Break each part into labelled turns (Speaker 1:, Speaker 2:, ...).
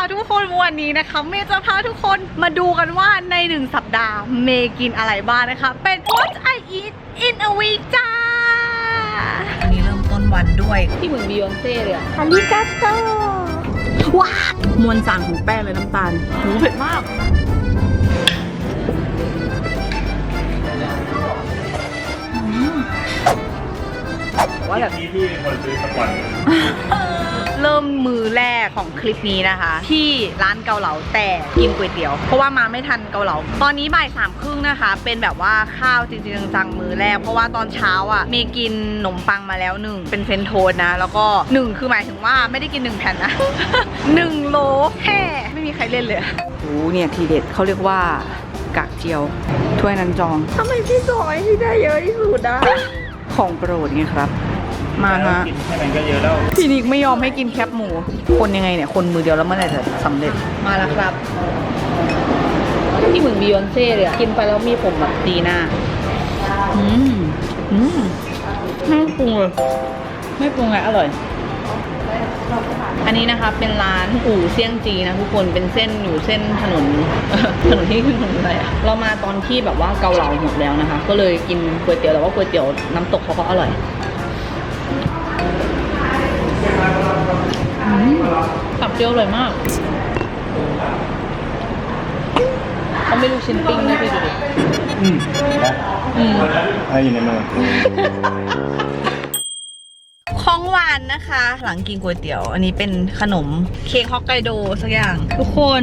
Speaker 1: ค่ะทุกคนวันนี้นะคะเมย์จะพาทุกคนมาดูกันว่าในหนึ่งสัปดาห์เมย์กินอะไรบ้างนะคะ เป็น What I eat in a week จ้าวันนี้เริ่มต้นวันด้วย
Speaker 2: ที่เหมือนบียอนเซ่เลยอะ
Speaker 1: อาริกาโตว้าวมวลสารของแป้งเลยน้ำตาลหูเผ็ดมาก ว่าแบบ
Speaker 3: ที่พี่เป็นคนซื้อสักวัน
Speaker 1: เริ่มมือแรกของคลิปนี้นะคะ ที่ร้านเกาเหลาแต่กินก๋วยเตี๋ยว เพราะว่ามาไม่ทันเกาเหลา ตอนนี้บ่ายสามครึ่งนะคะ เป็นแบบว่าข้าวจริงๆจังๆมือแรก เพราะว่าตอนเช้าอะเมย์กินขนมปังมาแล้วหนึ่งเป็นเฟรนช์โทสต์นะ แล้วก็หนึ่งคือหมายถึงว่าไม่ได้กินหนึ่งแผ่นนะหนึ่งโลแค่ไม่มีใครเล่นเลยโอ้เนี่ยทีเด็ดเขาเรียกว่ากากเจียวถ้วยนันจองทำไมพี่ซอยที่ได้เยอะที่สุดอะ ของโปรดไงครับ มาฮะ
Speaker 3: กินแค่นั้นก็เยอะแล้ว
Speaker 1: พี่นิกไม่ยอมให้กินแคบหมู คนยังไงเนี่ย คนมือเดียวแล้วเมื่อไหร่จะสำเร็จ มาแล้วครับ
Speaker 2: ที่เหมือนบียอนเซ่เลยอะกินไปแล้วมีผมแบบ
Speaker 1: ดีหน้า อืม อืมไม่ปรุงเลย ไม่ปรุงเลยอร่อย อันนี้นะคะเป็นร้านอู่เซี่ยงจีนะทุกคนเป็นเส้นอยู่เส้นถนน ถนนที่ถนนอะไรอะเรามาตอนที่แบบว่าเกาเหลาหมดแล้วนะคะ ก็เลยกินก๋วยเตี๋ยวแต่ว่าก๋วยเตี๋ยวน้ำตกเขาก็อร่อย
Speaker 2: ตับเจียวอร่อยมากเขาไม่รู้ชิ้นปิ้งนะพี่ดูดิ
Speaker 3: อืมนะ
Speaker 2: อืม
Speaker 3: ให้อยู่ในมือ
Speaker 1: ของหวานนะคะ หลังกินก๋วยเตี๋ยว อันนี้เป็นขนมเค้กฮอกไกโดสักอย่าง ทุกคน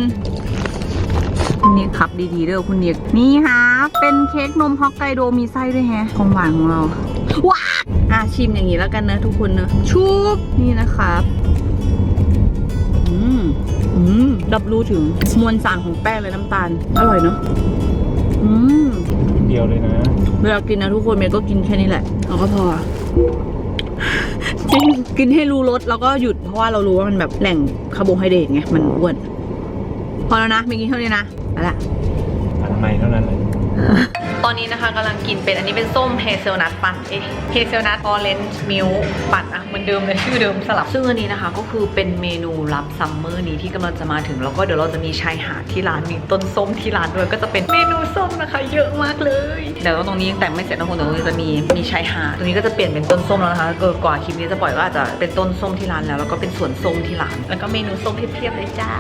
Speaker 1: คุณนิกครับดีๆเด้อคุณนิกนี่ฮะเป็นเค้กนมฮอกไกโดมีไส้ด้วยแฮะของหวานของเราว้าอะชิมอย่างนี้แล้วกันนะทุกคนเนอะชุบนี่นะครับอืมอืมรับรู้ถึงมวลสารของแป้งเลยน้ำตาล อร่อยเนอะอืม
Speaker 3: เดียวเลยนะ
Speaker 1: เวลากินนะทุกคนเมย์ก็กินแค่นี้แหละแล้วก็พอจริงกินให้รู้รสแล้วก็หยุดเพราะว่าเรารู้ว่ามันแบบแหล่งคาร์โบไฮเดรตไงมันอ้วนพอแล้วนะเมย์กินเท่านี้นะ เอาละ
Speaker 3: อันใหม่เท่านั้นเลย
Speaker 1: ตอนนี้นะคะกำลังกินเป็นอันนี้เป็นส้มเฮเซลนัทปั่นเอ๊ะเฮเซลนัทออเรนจ์มิลปั่นอะเหมือนเดิมเลยชื่อเดิมสลับซึ่งอันนี้นะคะก็คือเป็นเมนูรับซัมเมอร์นี้ที่กำลังจะมาถึง แล้วก็เดี๋ยวเราจะมีชายหาดที่ร้านมีต้นส้มที่ร้านด้วยก็จะเป็นเมนูส้มนะคะ เยอะมากเลยเดี๋ยวตรงนี้ยังแต่งไม่เสร็จนะคุณเดี๋ยวตรงนี้จะมีมีชายหาดตรงนี้ก็จะเปลี่ยนเป็นต้นส้มแล้วนะคะเกินกว่าคลิปนี้จะปล่อยก็อาจจะเป็นต้นส้มที่ร้านแล้วแล้วก็เป็นสวนส้มที่ร้านแล้วก็เมนูส้มเพียบๆเลยจ้า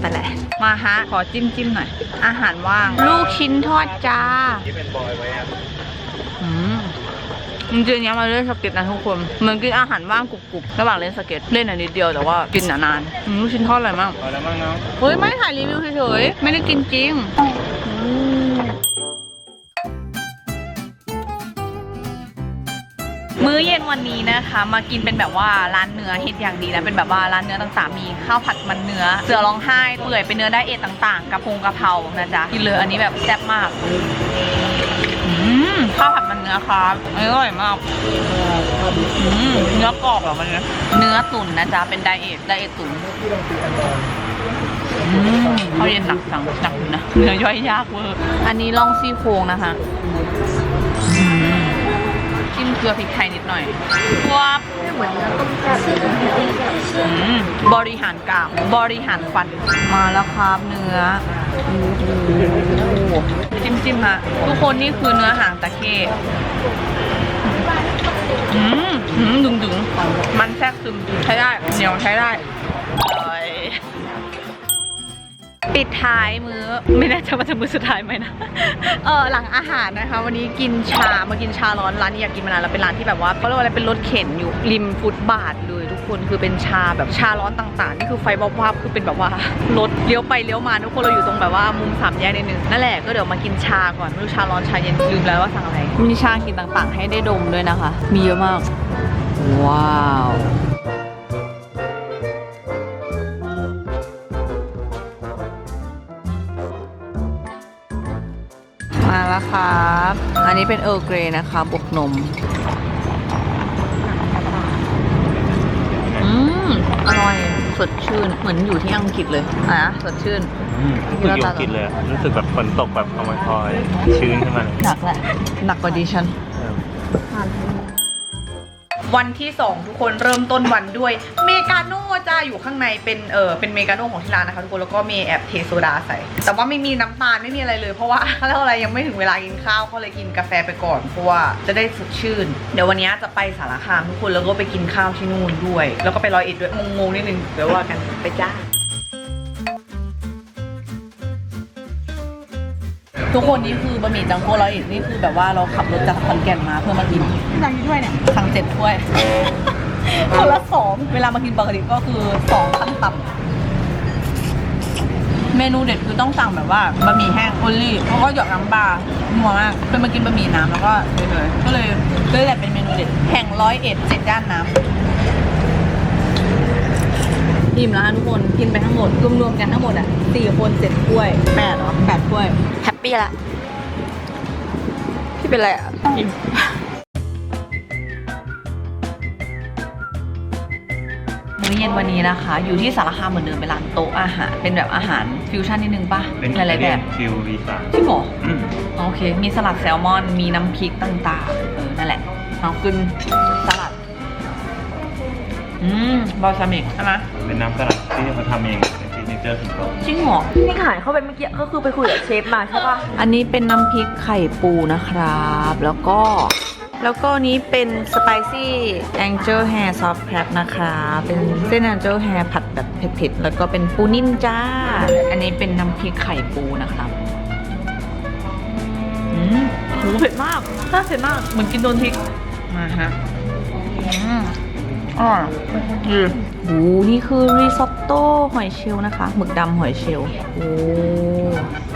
Speaker 1: ไปแหละ มาฮะ ขอจิ้มจิ้มหน่อย อาหารว่าง ลูกชิ้นทอดจ้า
Speaker 3: ที่เป็นบอยไว้อะ
Speaker 1: อืมจริงๆเนี้ยมาเล่นสเก็ตนะทุกคน เหมือนกินอาหารว่างกรุบๆ ระหว่างเล่นสเก็ตเล่นอันนิดเดียวแต่ว่ากินนานๆอืมลูกชิ้นทอดอร่อยมาก
Speaker 3: พอแล้วมั้งเนาะ
Speaker 1: เฮ้ยไม่ได้ถ่ายรีวิวเฉยๆ ไม่ได้กินจริงมื้ มื้อเย็นวันนี้นะคะ มากินเป็นแบบว่าร้านเนื้อเฮิตอย่างดีนะเป็นแบบว่าร้านเนื้อต่างๆ มีข้าวผัดมันเนื้อ เสือร้องไห้เปื่อยเป็นเนื้อได้เอทต่างๆกระพงกระเพรานะจ๊ะกินเลยอันนี้แบบแซ่บมากข้าวผัดมันเนื้อครับอร่อยมากเนื้อกรอบเหรอมันเนื้อเนื้อตุ๋นนะจ๊ะเป็นไดเอทไดเอทตุ๋นข้าวเย็นหนักจังหนักอยู่นะเนื้อย่อยยากเวอร์อันนี้ล่องซี่โครงนะคะ ลือพริกไทยนิดหน่อยวับอืมบริหารกามบริหารฟันมาแล้วครับเนื้อโอ้โหจิ้มจิ้มๆฮะทุกคนนี่คือเนื้อหางตะเข้อืมอืมดึงดึงๆมันแทรกซึมใช้ได้เหนียวใช้ได้ ปิดท้ายมื้อไม่แน่ใจว่าจะมื้อสุดท้ายไหมนะ เออหลังอาหารนะคะ วันนี้กินชามากินชาร้อนร้านนี้อยากกินมานานแล้วเป็นร้านที่แบบว่าเขาเรียกว่าอะไรเป็นรถเข็นอยู่ริมฟุตบาทเลยทุกคนคือเป็นชาแบบชาร้อนต่างๆนี่คือไฟวับวับๆคือเป็นแบบว่ารถเลี้ยวไปเลี้ยวมาทุกคนเราอยู่ตรงแบบว่ามุมสามแยกนิดนึงนั่นแหละก็เดี๋ยวมากินชาก่อนไม่รู้ชาร้อนชาเย็นลืมแล้วว่าสั่งอะไรมีชากินต่างๆ ให้ได้ดมด้วยนะคะ มีเยอะมาก ว้าว มาแล้วครับ อันนี้เป็นเออร์เกรนะคะบวกนม อืม อร่อย สดชื่น เหมือนอยู่ที่อังกฤษเลย อะ สดชื่น
Speaker 3: อืมรู้สึกอยู่กินเลยอะรู้สึกแบบฝนตกแบบเอามาคอยชื้นขึ้นมาเลย
Speaker 1: หนักแหละ หนักกว่าดิฉัน
Speaker 3: เออ
Speaker 1: วันที่ 2 ทุกคนเริ่มต้นวันด้วยเมกาโน่จ้าอยู่ข้างในเป็นเออเป็นเมกาโน่ของที่ร้านนะคะทุกคนแล้วก็มีแอบเทโซดาใส่ แต่ว่าไม่มีน้ำตาลไม่มีอะไรเลย เพราะว่าแล้วอะไรยังไม่ถึงเวลากินข้าวก็เลยกินกาแฟไปก่อนเพราะว่าจะได้สดชื่น เดี๋ยววันนี้จะไปสารคามทุกคนแล้วก็ไปกินข้าวที่นู่นด้วย แล้วก็ไปร้อยเอ็ดด้วยงงๆนิดนึงเดี๋ยวว่ากันไปจ้าทุกคนนี่คือบะหมี่จังโก้ร้อยเอ็ดนี่คือแบบว่าเราขับรถจากขอนแก่นมาเพื่อมากิน
Speaker 2: สั่งอยู่ด้วยเนี่ย
Speaker 1: สั่งเจ็ดถ้วย คนละสองเวลามากินปกติก็คือสองขั้นต่ำเมนูเด็ดคือต้องสั่งแบบว่าบะหมี่แห้งโอลี่แล้วก็หยอกน้ำปลานัวมากเคยมากินบะหมี่น้ำแล้วก็เลยๆก็เลยก็เลยแหละเป็นเมนูเด็ดแห่งร้อยเอ็ดเจ็ดย่านน้ำอิ่มแล้วค่ะทุกคนกินไปทั้งหมดรวมๆกันทั้งหมดอะสี่คนเจ็ดถ้วยแปดเหรอแปดถ้วย
Speaker 4: แฮปปี้ละพี่เป็นไรอะ
Speaker 1: มื้ อเย็นวันนี้นะคะ อยู่ที่สารคามเหมือนเดิมเป็นร้านโต๊ะอาหาร เป็นแบบอาหารฟิวชั่นนิดนึงป่ะ
Speaker 3: เป็น
Speaker 1: หลายๆแบบ
Speaker 3: ฟิววีซ่า
Speaker 1: จริงเหรอ
Speaker 3: อืม
Speaker 1: โอเค มีสลัดแซลมอน มีน้ำพริกต่างๆ เออ นั่นแหละเอาขึ้นสลัด อืม บอลซามิกใช่ไหม
Speaker 3: เป็นน้ำสลัดที่เขาทำเองเป็นซิกเนเจอร์ของเขา
Speaker 1: จริงเหรอ
Speaker 4: นี่ขายเข้าไปเมื่อกี้ก็คือไปคุยกับเชฟมาใช่ป่ะ
Speaker 1: อันนี้เป็นน้ำพริกไข่ปูนะครับ แล้วก็ แล้วก็นี้เป็นสไปซี่ Angel Hair Soft Crab นะคะ เป็นเส้น Angel Hair ผัดแบบเผ็ดๆ แล้วก็เป็นปูนิ่มจ้า อันนี้เป็นน้ำพริกไข่ปูนะครับอืมโหเผ็ดมากน่าเผ็ดมาก เหมือนกินโดนพริก มาฮะอืมอร่อยดีโอ้นี่คือริซอตโต้หอยเชลล์นะคะ หมึกดำหอยเชลล์โอ้อื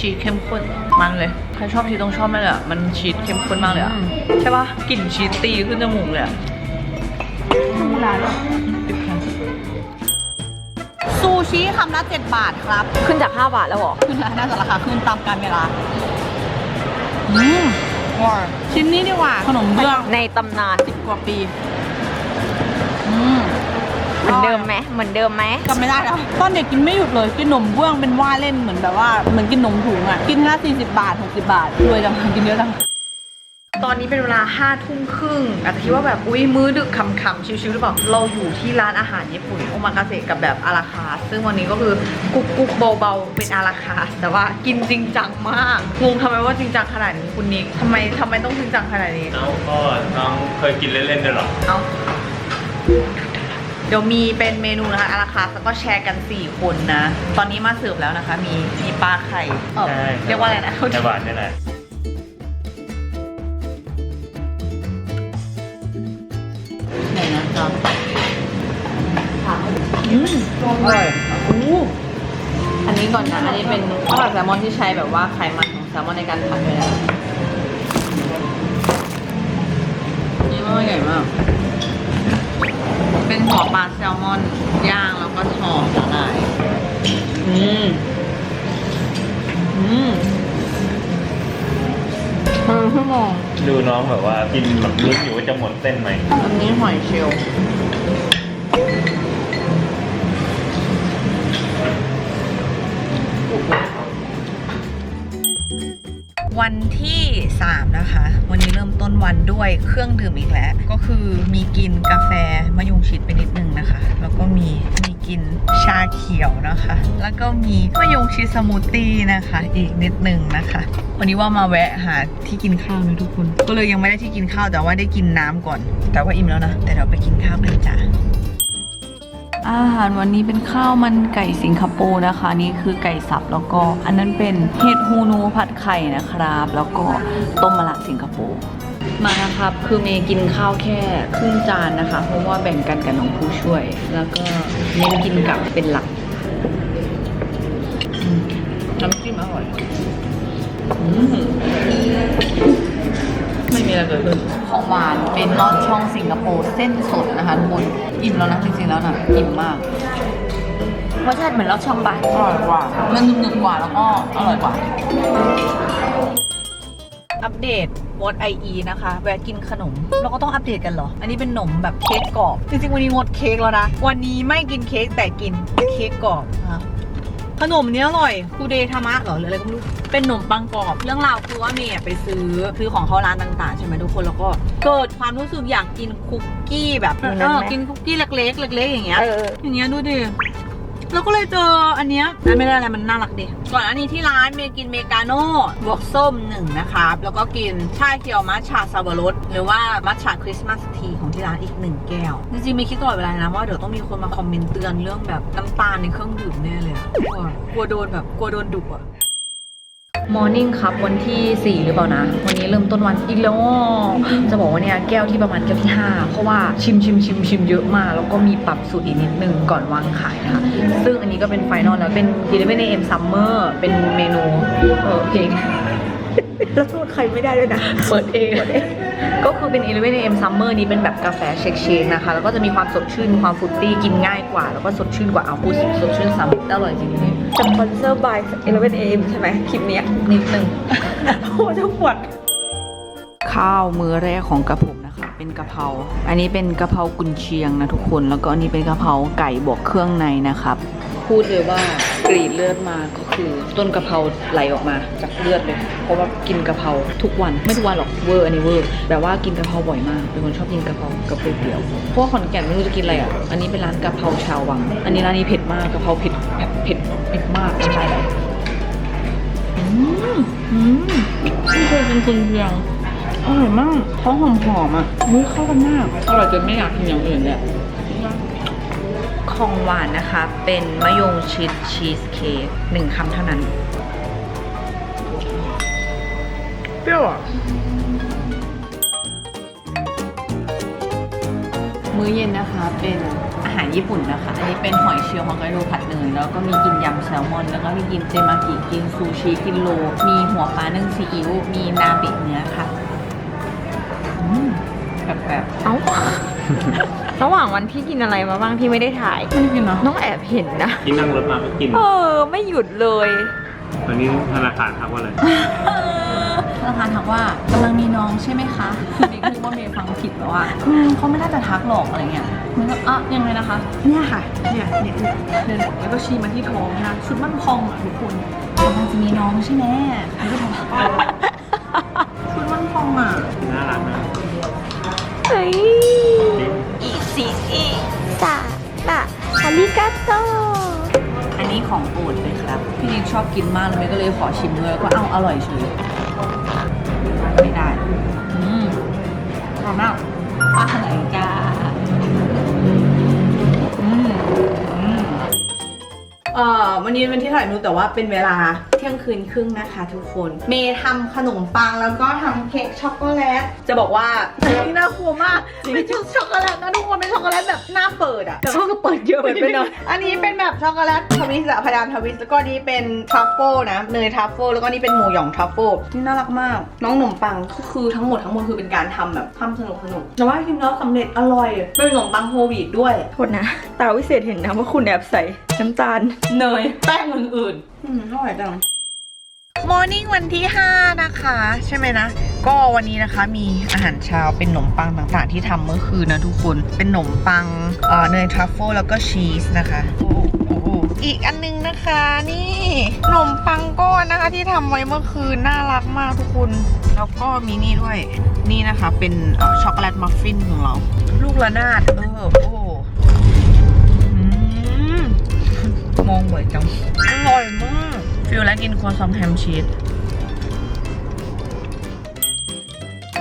Speaker 1: ชีสเข้มข้นมันเลย ใครชอบชีสต้องชอบแม่เลยอะมันชีสเข้มข้นมากเลยอะใช่ปะกลิ่นชีสตีขึ้นจมูกเลยอะติดแขนซูชิคำละเจ็ดบาทครับ
Speaker 4: ขึ้นจาก 5 บาทแล้วเหรอ
Speaker 1: ขึ้นแล้วน่าจะราคาขึ้นตามการเวลาอืมว้าวชิ้นนี้ดีกว่าขนมเบื้อง
Speaker 4: ในตำนาน
Speaker 1: สิบกว่าปี อืม
Speaker 4: เหมือนเดิมไหมเหมือนเดิมไหม
Speaker 1: จำไม่ได้แล้วตอนเด็กกินไม่หยุดเลยกินขนมเบื้องเป็นว่าเล่นเหมือนแบบว่าเหมือนกินนมถุงอะกินละสี่สิบบาทหกสิบาทรวยจังกินเยอะจังตอนนี้เป็นเวลาห้าทุ่มครึ่งอาจจะคิดว่าแบบอุ้ยมื้อดึกคำๆชิวๆหรือเปล่าเราอยู่ที่ร้านอาหารญี่ปุ่นโอมากาเสะกับแบบอาราคาร์ทซึ่งวันนี้ก็คือกุ๊กกุ๊กเบาๆเป็นอาราคาร์ทแต่ว่ากินจริงจังมากงงทำไมว่าจริงจังขนาดนี้คุณนิกทำไมทำไมต้องจริงจังขนาดนี้
Speaker 3: เอาก็น้องเคยกินเล่นๆด้วยหรอ
Speaker 1: เอา เดี๋ยวมีเป็นเมนูนะคะอาราคาร์ทแล้วก็แชร์กัน 4 คนนะ ตอนนี้มาเสิร์ฟแล้วนะคะ มีมีปลาไข่เอ่อ
Speaker 3: ใช่
Speaker 1: เรียกว่าอะไรนะ
Speaker 3: ในบาทนี่แหละ
Speaker 1: ไหนนะครับอืมอร่อยอู้อันนี้ก่อนนะ อันนี้เป็นข้าวผัดแซลมอนที่ใช้แบบว่าไขมันของแซลมอนในการผัดด้วยนะนี่หม้อใหญ่มาก เป็นหัวปลาแซลมอนย่างแล้วก็ทอดสาหร่ายอืมอืมเออชั่วโมง
Speaker 3: ดูน้องแบบว่ากินแบบลุ้นอยู่ว่าจะหมดเส้นไหม
Speaker 1: อันนี้หอยเชลล์ วันที่ 3 นะคะ วันนี้เริ่มต้นวันด้วยเครื่องดื่มอีกแล้ว ก็คือมีกินกาแฟมะยงชิดไปนิดนึงนะคะ แล้วก็มีมีกินชาเขียวนะคะ แล้วก็มีมะยงชิดสมูทตี้นะคะ อีกนิดนึงนะคะ วันนี้ว่ามาแวะหาที่กินข้าวนะทุกคน ก็เลยยังไม่ได้ที่กินข้าวแต่ว่าได้กินน้ำก่อน แต่ว่าอิ่มแล้วนะ แต่เราไปกินข้าวกันจ้า อาหารวันนี้เป็นข้าวมันไก่สิงคโปร์นะคะ นี่คือไก่สับแล้วก็อันนั้นเป็นเห็ดฮูนูผัดไข่นะครับ แล้วก็ต้มมะระสิงคโปร์มานะครับคือเมย์กินข้าวแค่ครึ่งจานนะคะ เพราะว่าแบ่งกันกับน้องผู้ช่วย แล้วก็เน้นกินกับเป็นหลักอืมน้ำจิ้มอร่อยอืม ไม่มีอะไรเกิดขึ้น ของหวานเป็นลอดช่องสิงคโปร์เส้นสดนะคะทุกคนอิ่มแล้วนะจริงๆแล้วนะอิ่มมาก
Speaker 4: รสชาติเหมือนเราช่องบะ
Speaker 1: อร่อยกว่า มันหนึบๆกว่าแล้วก็อร่อยกว่า อัปเดต What IE นะคะแวะกินขนม เราก็ต้องอัปเดตกันเหรอ อันนี้เป็นขนมแบบเค้กกรอบ จริงๆวันนี้งดเค้กแล้วนะ วันนี้ไม่กินเค้กแต่กินเค้กกรอบนะ ขนมเนี้ยอร่อยคูเดทามะเหรอหรืออะไรก็ไม่รู้ เป็นขนมปังกรอบ เรื่องราวคือว่าเมย์อะไปซื้อซื้อของเขาร้านต่างๆ ใช่ไหมทุกคนแล้วก็ เกิดความรู้สึกอยากกินคุกกี้แบบ
Speaker 4: อย่าง
Speaker 1: เอ
Speaker 4: นั้นไหม
Speaker 1: อกินคุกกี้เล็กๆเล็กๆอย่างเงี้ย
Speaker 4: เออ
Speaker 1: อย่างเงี้ยดูดิ แล้วก็เลยเจออันเนี้ยอันไม่ได้อะไรมันน่ารักดีก่อนอันนี้ที่ร้านเมย์กินเมกาโน่บวกส้มหนึ่งนะครับแล้วก็กินชาเขียวมัทฉะซาบะรสหรือว่ามัทฉะคริสต์มาสทีของที่ร้านอีกหนึ่งแก้ว จริงๆไม่คิดตลอดเวลานะว่าเดี๋ยวต้องมีคนมาคอมเมนต์เตือนเรื่องแบบน้ำตาลในเครื่องดื่มแน่เลยอะกลัวกลัวโดนแบบกลัวโดนดุอะ มอร์นิ่งครับวันที่ 4 หรือเปล่านะ วันนี้เริ่มต้นวันอีกแล้วอะจะบอกว่าเนี่ยแก้วที่ประมาณแก้วที่ 5 เพราะว่าชิมชิมชิมชิมเยอะมาก แล้วก็มีปรับสูตรอีกนิดนึงก่อนวางขายนะคะ ซึ่งอันนี้ก็เป็นไฟนอลแล้วเป็น 11 AM Summer เป็นเมนูเออเพลง
Speaker 4: แล้วพูดใครไม่ได้ด้วยนะ
Speaker 1: เปิดเอง ก็คือเป็น 11 AM Summer นี้เป็นแบบกาแฟเชคเชคนะคะ แล้วก็จะมีความสดชื่น ความฟรุตตี้กินง่ายกว่า แล้วก็สดชื่นกว่าเอาพูดสดชื่นซ้ำอร่อยจริงๆ
Speaker 4: สปอนเซอร์บาย 11 AM ใช่ไหมคลิปเนี้ย
Speaker 1: นิดนึง
Speaker 4: โอ้ทุกปวด
Speaker 1: ข้าวมื้อแรกของกระผมนะคะ เป็นกะเพรา อันนี้เป็นกะเพรากุนเชียงนะทุกคน แล้วก็อันนี้เป็นกะเพราไก่บวกเครื่องในนะครับ พูดเลยว่ากรีดเลือดมาก็คือต้นกะเพราไหลออกมาจากเลือดเลย เพราะว่ากินกะเพราทุกวันไม่ทุกวันหรอกเวอร์อันนี้เวอร์แบบว่ากินกะเพราบ่อยมากเป็นคนชอบกินกะเพรากะเพราเดียวเพราะขอนแก่นไม่รู้จะกินอะไรอะอันนี้เป็นร้านกะเพราชาววัง อันนี้ร้านนี้เผ็ดมากกะเพราเผ็ดแบบเผ็ดเผ็ดมากน้ำลายไหลอืมอืมไม่เคยกินกุนเชียงอร่อยมากเขาหอมหอมๆอะมุ้ยเข้ากันมากอร่อยจนไม่อยากกินอย่างอื่นเลย ของหวานนะคะ เป็นมะยงชิดชีสเค้กหนึ่งคำเท่านั้น เปรี้ยวอะ มื้อเย็นนะคะเป็นอาหารญี่ปุ่นนะคะ อันนี้เป็นหอยเชลล์ฮอกไกโดผัดเนยแล้วก็มีกินยำแซลมอน แล้วก็มีกินเจมากิกินซูชิกินโล มีหัวปลานึ่งซีอิ๊วมีนาเบะเนื้อค่ะอืมแบบแบบ
Speaker 4: เอ้า ระหว่างวันพี่กินอะไรมาบ้างที่ไม่ได้ถ่าย
Speaker 1: ไม่ได้กินเนาะ
Speaker 4: น้องแอบเห็นนะ
Speaker 3: ที่นั่งรถมาก็กิน
Speaker 4: เออ ไม่หยุดเลย
Speaker 3: ตอนนี้ธนาคารทักว่าอะไร
Speaker 1: ธนาคารทักว่ากำลังมีน้องใช่ไหมคะคือเมย์คิดว่าเมย์ฟังผิดแล้วอะอืมเขาไม่น่าจะทักหรอกอะไรเงี้ยมันก็อะยังไงนะคะ เนี่ยค่ะ เนี่ยเนี่ยเดินแล้วก็ชี้มาที่ท้องนะชุดมั่นพองอะทุกคนกำลังจะมีน้องใช่ไหมอันนี้ก็ทำ ชอบกินมากเลยเมย์ก็เลยขอชิมด้วยแล้วก็เอาอร่อยเฉยไม่ได้อืมอร่อยมากปลาไหลกาอืมอืมเอ่อวันนี้เป็นที่ถ่ายนูแต่ว่าเป็นเวลา เที่ยงคืนครึ่งนะคะทุกคน เมย์ทำขนมปังแล้วก็ทำเค้กช็อกโกแลต จะบอกว่านี่น่ากลัวมากเป็นช็อกโกแลตนะทุกคนเป็นช็อกโกแลตแบบหน้าเปิดอะแต่ก็คือเปิดเยอะไปหน่อยอันนี้เป็นแบบช็อกโกแลตทวิสอะพยายามทวิสแล้วก็นี้เป็นทรัฟเฟิลนะเนยทรัฟเฟิลแล้วก็นี่เป็นหมูหยองทรัฟเฟิลนี่น่ารักมาก น้องขนมปังก็คือทั้งหมดทั้งมวลคือเป็นการทำแบบทำสนุกสนุกแต่ว่าทีมแล้วสำเร็จอร่อยเป็นขนมปังโฮลวีตด้วย
Speaker 4: โทษนะตาวิเศษเห็นนะว่าคุณแอบใส่น้ำตาล
Speaker 1: เนยแป้งอื่นๆ อืมอร่อยจังมอร์นิ่งวันที่ 5 นะคะ ใช่ไหมนะ ก็วันนี้นะคะมีอาหารเช้าเป็นขนมปังต่างๆ ที่ทำเมื่อคืนนะทุกคนเป็นขนมปังเอ่อเนยทรัฟเฟิลแล้วก็ชีสนะคะโอ้โอ้อีกอันนึงนะคะนี่ขนมปังก้อนนะคะที่ทำไว้เมื่อคืนน่ารักมากทุกคน แล้วก็มีนี่ด้วยนี่นะคะ เป็นเอ่อช็อกโกแลตมัฟฟินของเรา ลูกระนาดเออโอ้อืมมองเหมือนจังอร่อยมาก ฟิลแล้วกินครัวซองแฮมชีส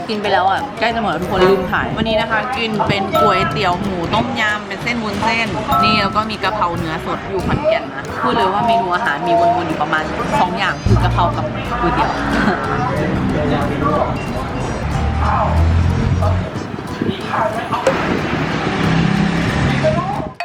Speaker 1: กินไปแล้วอะใกล้จะหมดแล้วทุกคนลืมถ่าย วันนี้นะคะ กินเป็นก๋วยเตี๋ยวหมูต้มยำเป็นเส้นวุ้นเส้น นี่แล้วก็มีกะเพราเนื้อสดอยู่ขอนแก่นนะพูดเลยว่าเมนูอาหารมีวนๆอยู่ประมาณ2อย่างคือกะเพรากับก๋วยเตี๋ยว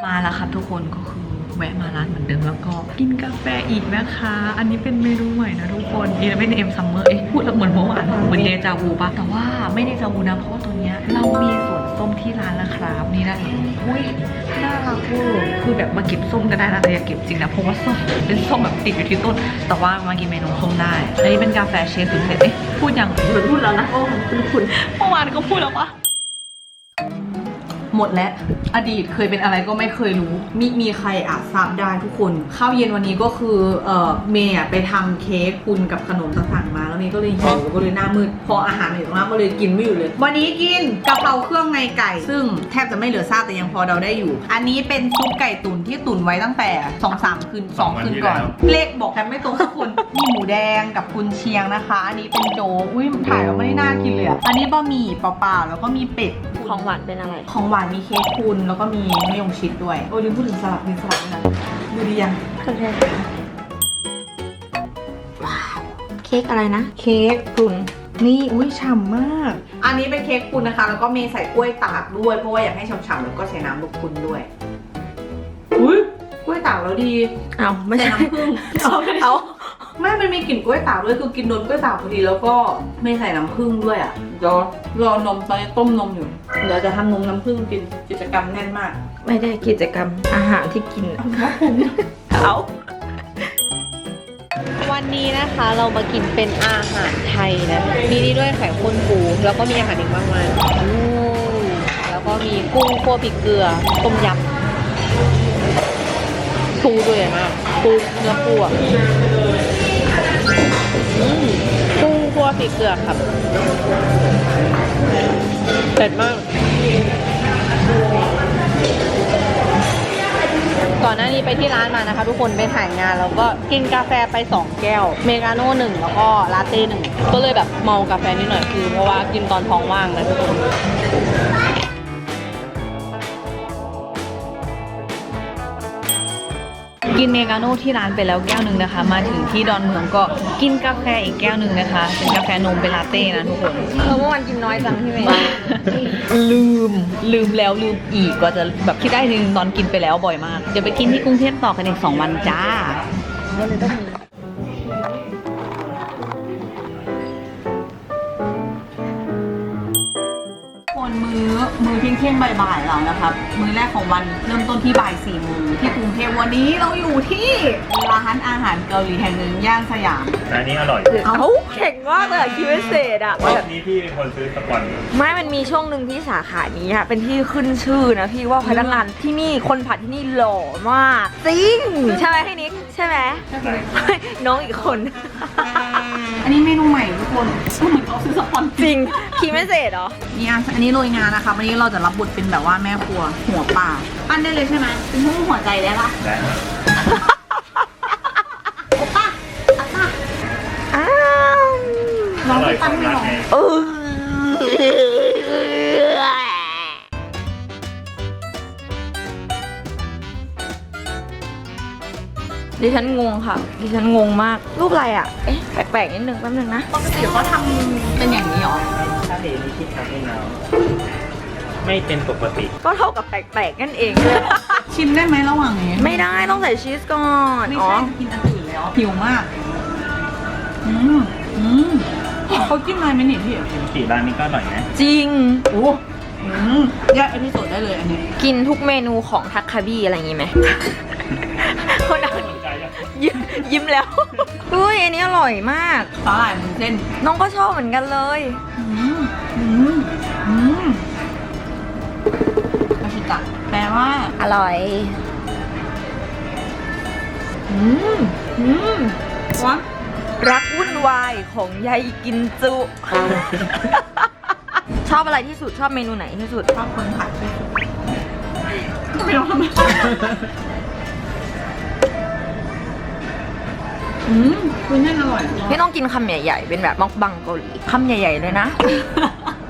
Speaker 1: มาแล้วครับทุกคนก็คือ แวะมาร้านเหมือนเดิมแล้วก็กินกาแฟอีกนะคะ อันนี้เป็นเมนูใหม่นะทุกคนนี่เป็นเอ็มซัมเมอร์เอ๊ะพูดแล้วเหมือนเมื่อวานเหมือนเดจาวูปะแต่ว่าไม่เดจาวูนะ เพราะว่าตัวเนี้ยเรามีสวนส้มที่ร้านแล้วครับนี่นะอุ้ยน่ารักเวอร์คือแบบมาเก็บส้มก็ได้นะแต่อย่าเก็บจริงนะเพราะว่าส้มเป็นส้มแบบติดอยู่ที่ต้น แต่ว่ามากินเมนูส้มได้อันนี้เป็นกาแฟเชฟสุดเด็ดเอ๊ะพูดยังเหมือนพูดแล้วนะโอ้คุณคุณเมื่อวานก็พูดแล้วปะ หมดแล้วอดีตเคยเป็นอะไรก็ไม่เคยรู้มีมีใครอาจทราบได้ทุกคน ข้าวเย็นวันนี้ก็คือเอ่อเมย์อะไปทำเค้กคุณกับขนมต่างๆมา แล้วเมย์ก็เลยหิวก็เลยหน้ามืด พออาหารอยู่ตรงนั้นก็เลยกินไม่อยู่เลย วันนี้กินกะเพราเครื่องในไก่ ซึ่งแทบจะไม่เหลือซากแต่ยังพอเดาได้อยู่ อันนี้เป็นซุปไก่ตุ๋นที่ตุ๋นไว้ตั้งแต่2อสามคืนสองคืนก่อน เลขบอกแทบไม่ตรงสักคนมีหมูแดงกับกุนเชียงนะคะ อันนี้เป็นโจ๊กอุ้ยถ่ายแล้วไม่ได้น่ากินเลยอะอันนี้บะหมี่เปล่าๆแล้วก็มีเป็ด
Speaker 4: ของหวานเป็นอะไร
Speaker 1: ของหวานมีเค้กคุณแล้วก็มีมะยงชิดด้วย โอ้ยลืมพูดถึงสลัดมีสลัดด้วยนะดูดียัง
Speaker 4: โอเค ค้กอะไรนะ
Speaker 1: เค้กคุณนี่อุ้ยฉ่ำมาก อันนี้เป็นเค้กคุณนะคะ แล้วก็มีใส่กล้วยตากด้วย เพราะว่าอยากให้ฉ่ำๆแล้วก็ใส่น้ำลูกคุณด้วย อุ้ยกล้วยตากแล้วดี
Speaker 4: เอาไม่
Speaker 1: ใส่
Speaker 4: ใช่
Speaker 1: น้ำผึ้งเอา
Speaker 4: เอา
Speaker 1: ไม่มันมีกลิ่นกล้วยตากด้วยคือกินโดนกล้วยตากพอดีแล้วก็ไม่ใส่น้ำผึ้งด้วยอะเดี๋ยวรอนมตอนนี้ต้มนมอยู่เดี๋ยวจะทำนมน้ำผึ้งกินกิจกรรมแน่นมาก
Speaker 4: ไม่ได้กิจกรรมอาหารที่กิน เอา
Speaker 1: วั นนี้นะคะเรามากินเป็นอาหารไทยนะ มีนี่ด้วยไข่ข้นปูแล้วก็มีอาหารอีกมากมายแล้วก็มีกุ้งคั่วพริกเกลือต้มยำปูด้วยมากปูเนื้อปูอะกุ้งคั่วพริกเกลือครับเผ็ดมาก อนหน้านี้ไปที่ร้านมานะคะ ทุกคนไปถ่ายงานแล้วก็กินกาแฟไป 2 แก้ว เมกาโน่หนึ่งแล้วก็ลาเต้หนึ่งก็เลยแบบเมากาแฟนิดหน่อยคือเพราะว่ากินตอนท้องว่างนะทุกคน กินเมกาโน่ที่ร้านไปแล้วแก้วหนึ่งนะคะ มาถึงที่ดอนเมืองก็กินกาแฟอีกแก้วหนึ่งนะคะ เป็นกาแฟนมเป็นลาเต้นะทุกคน
Speaker 4: เออเมื่อวานกินน้อยจังพี่เมย์
Speaker 1: ลืมลืมแล้วลืมอีกก็จะแบบคิดได้นึงตอนกินไปแล้วบ่อยมาก เดี๋ยวไปกินที่กรุงเทพต่อกันอีกสองวันจ้า
Speaker 4: ก็เลยต้องมี
Speaker 1: มื้อมื้อเที่ยงเที่ยงๆบ่ายๆเรานะครับ มื้อแรกของวันเริ่มต้นที่บ่ายสี่โมงที่กรุงเทพวันนี้เราอยู่ที่ร้านอาหารเกาหลีแห่งหนึ่งย่านสยาม
Speaker 3: แต่อันนี้อร่อย
Speaker 1: เอ้า
Speaker 4: เอ้าเก่งมากเลยอะคิวเศษอะ
Speaker 3: รอบนี้พี่เป็นคนซื้อสปอนเซอร์
Speaker 4: ไม่มันมีช่วงหนึ่งที่สาขานี้อะเป็นที่ขึ้นชื่อนะพี่ว่าพนักงานที่นี่คนผัดที่นี่หล่อมากจริงใช่ไหมพี่นิกใช่ไหมน้องอีกคน
Speaker 1: อันนี้เมนูใหม่ทุกคนเหมือนเขาซื้อสปอนเซอร์
Speaker 4: จริงคิวไม่เศษเหรอ
Speaker 1: นี่อันอันนี้โรยงานนะคะ วันนี้เราจะรับบทเป็นแบบว่าแม่ครัวหัวป่าปั้นได้เลยใช่ไหมเป็นหุ้หัวใจได้ปะ
Speaker 3: และ
Speaker 1: โอป้าอาป้า
Speaker 4: อ้าว
Speaker 1: น้อง
Speaker 3: อร่
Speaker 1: ไป
Speaker 3: อย
Speaker 1: ปั้นให้
Speaker 3: รั
Speaker 1: น้อง
Speaker 3: ไง
Speaker 4: เออดิฉันงงค่ะ ดิฉันงงมาก รูปอะไรอะ เอ๊ะ แปลกๆนิดนึงแป๊บนึงนะ
Speaker 1: เดี๋ยวเขาทำเป็นอย่างนี้เหรอ
Speaker 3: ถ้าเดลิชิคาเฟ่นาวไม่เป็นปกติ
Speaker 4: ก็เท่ากับแปลกๆนั่นเอง
Speaker 1: ชิมได้ไหมระหว่างนี้
Speaker 4: ไม่ได้ต้องใส่ชีสก่อน
Speaker 1: ไม่
Speaker 4: อ๋อ
Speaker 1: ใช่จะกินอันอื่นแล้วหิวมาก อืมอืมเขาจิ้มอะไรไหมนี่พี่
Speaker 3: สีร้านนี้ก็อร่อยนะ
Speaker 4: จริง
Speaker 1: โอ้อืมแยกเอพิโซดได้เลยอันนี้
Speaker 4: กินทุกเมนูของทักคาบี้อะไรอย่างงี้ไหม คนนั้น
Speaker 3: สนใจอะ
Speaker 4: ยิ้มยิ้มแล้วอุ้ยอันนี้อร่อยมาก
Speaker 1: สาหร่ายมันเส้น
Speaker 4: น้องก็ชอบเหมือนกันเลย
Speaker 1: อืมอืมอืมมาชิตะแปลว่า
Speaker 4: อร่อย
Speaker 1: อืมอืมวะ
Speaker 4: รักวุ่นวายของยายกินจุ ชอบอะไรที่สุดชอบเมนูไหนที่สุด
Speaker 1: ชอบคนผัดที่สุดก็ไม่รู้ทำไม อืมคุณแม่นอร่อย
Speaker 4: พี่ต้องกินคำใหญ่ๆ เป็นแบบมอกบังเกาหลีคำใหญ่ๆเลยนะ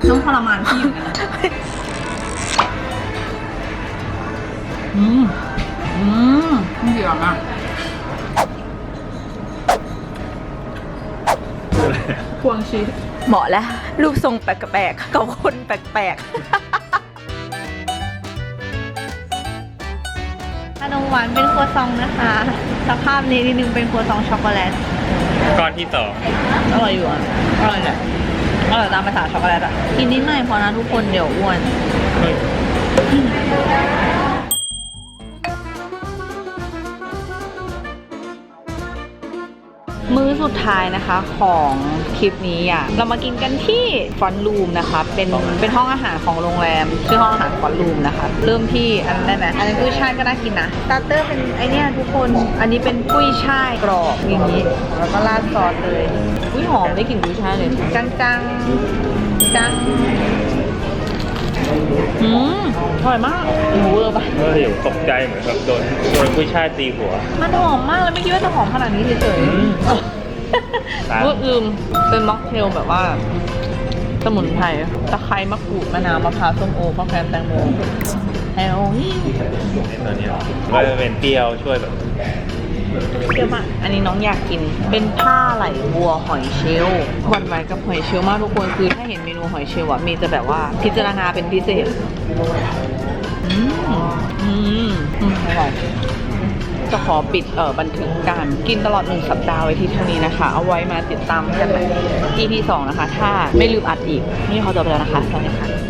Speaker 1: ต้องทรมานพี่อยู่นะอืม อืมเดี๋ยวนะพวงชีส
Speaker 4: เหมาะแล้ว รูปทรงแปลกๆกับคนแปลก
Speaker 1: ข หวานเป็นครัวซองนะคะ สภาพนี้นิดนึงเป็นครัวซองช็อกโกแลต
Speaker 3: ก้อนที่สอง
Speaker 1: อร่อยอยู่อะ อร่อยแหละอร่อยตามภาษาช็อกโกแลตอะ กินนิดหน่อยพอนะทุกคนเดี๋ยวอ้วน
Speaker 3: เฮ้ย
Speaker 1: มื้อสุดท้ายนะคะของคลิปนี้อะเรามากินกันที่ฟอนรูมนะคะเป็นเป็นห้องอาหารของโรงแรมชื่อห้องอาหารฟอนรูมนะคะเริ่มที่อันนั้นได้ไหมอันนี้กุ้ยช่ายก็น่ากินนะสตาร์เตอร์เป็นไอเนี้ยทุกคนอันนี้เป็นกุ้ยช่ายกรอบอย่างนี้ แล้วก็ราดซอสเลยอุ้ยหอมได้กลิ่นกุ้ยช่ายเลยจังจังจัง อืมอร่อยมากหมูเวอร์ปะ
Speaker 3: เอออยู่ตกใจเหมือนแบบโดนโดนกุ้ยช่ายตีหัว
Speaker 1: มันหอมมากแล้วไม่คิดว่าจะหอมขนาดนี้เฉย
Speaker 3: อืม
Speaker 1: ๆก็อืมเป็นม็อกเทลแบบว่า สมุนไพรตะไคร้มะกรูดมะนาวมะพร้าวส้มโอข้าวแคมแตงโมแฮลนี่
Speaker 3: ตัวเนี้ยก็จะเป็นเปรี้ยวช่วยแบบ
Speaker 1: เปรี้ยวมากอันนี้น้องอยากกิน เป็นผ้าไหลบัวหอยเชลล์หวั่นไหวกับหอยเชลล์มากทุกคน คือถ้าเห็นเมนูหอยเชลล์อะมีจะแบบว่าพิจารณาเป็นพิเศษ อืม อืมอืมอร่อยจะขอปิดเอ่อบันทึกการกินตลอดหนึ่งสัปดาห์ไว้ที่เท่านี้นะคะ เอาไว้มาติดตามกันใหม่ EP 2 นะคะ ถ้าไม่ลืมอัดอีก นี่เขาจบแล้วนะคะสวัสดีค่ะ